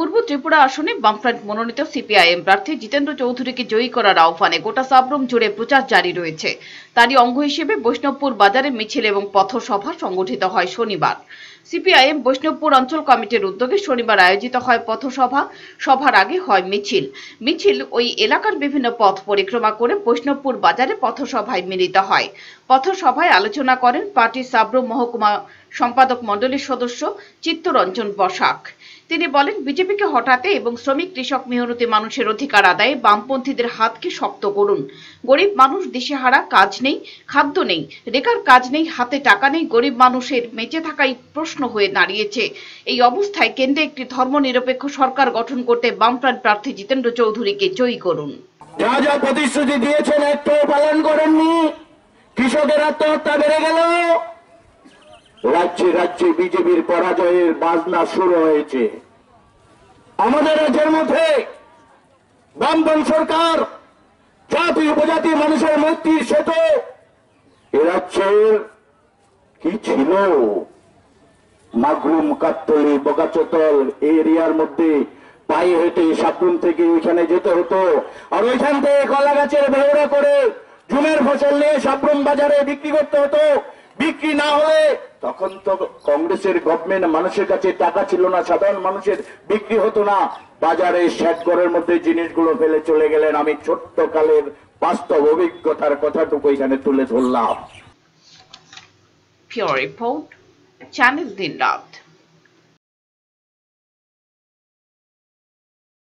পূর্ব ত্রিপুরা আসনে বামফ্রন্ট মনোনীত সিপিআইএম প্রার্থী জিতেন্দ্র চৌধুরীকে জয়ী করার আহ্বানে গোটা সাবরুম জুড়ে প্রচার জারি রয়েছে। তারই অঙ্গ হিসেবে বৈষ্ণবপুর বাজারে মিছিল এবং পথসভা সংগঠিত হয় শনিবার। সিপিআইএম বৈষ্ণবপুর অঞ্চল কমিটির উদ্যোগে শনিবার আয়োজিত হয় পথসভা। সভার আগে হয় মিছিল। মিছিল ওই এলাকার বিভিন্ন পথ পরিক্রমা করে বৈষ্ণবপুর বাজারে পথসভায় মিলিত হয়। পথসভায় আলোচনা করেন পার্টির সাবরুম মহকুমা সম্পাদক মণ্ডলীর সদস্য চিত্তরঞ্জন বসাক। তিনি বলেন, বিজেপিকে হটাতে এবং শ্রমিক, কৃষক, মেহনতি মানুষের অধিকার আদায়ে বামপন্থীদের হাতকে শক্ত করুন। গরিব মানুষ দিশেহারা, কাজ নেই, খাদ্য নেই রেখার কাজ নেই, হাতে টাকা নেই, গরিব মানুষের বেঁচে থাকাই প্রশ্ন হয়ে দাঁড়িয়েছে। এই অবস্থায় কেন্দ্রে একটি ধর্মনিরপেক্ষ সরকার গঠন করতে বামফ্রন্ট প্রার্থী জিতেন্দ্র চৌধুরীকে জয়ী করুন। যা প্রতিশ্রুতি দিয়েছেন একটু পালন করেননি। কৃষকের আত্মহত্যা বেড়ে গেল। রাজ্যে রাজ্যে বিজেপির পরাজয়ের বাজনা শুরু হয়েছে। আমাদের রাজ্যের মধ্যে বামপন সরকার, জাতি উপজাতি মানুষের মুক্তির সেতু, এ রাজ্যের কি ছিল? মাগরুম কাত্তলি বোকাচতল এই এরিয়ার মধ্যে পায়ে হেঁটে সাপুন থেকে ওইখানে যেতে হতো। আর ওইখান থেকে কলা গাছের বেহরা করে জুমের ফসল নিয়ে সাবরুম বাজারে বিক্রি করতে হতো। বিক্রি না হলে তখন তো কংগ্রেসের গভর্নমেন্ট মানুষের কাছে টাকা ছিল না সাধারণ মানুষের বিক্রি হতো না। বাজারে শেড ঘরের মধ্যে জিনিসগুলো ফেলে চলে গেলেন। আমি ছোট্ট কালের বাস্তব অভিজ্ঞতার কথাটুকু এখানে তুলে ধরলাম। Report, Channel Din Raat.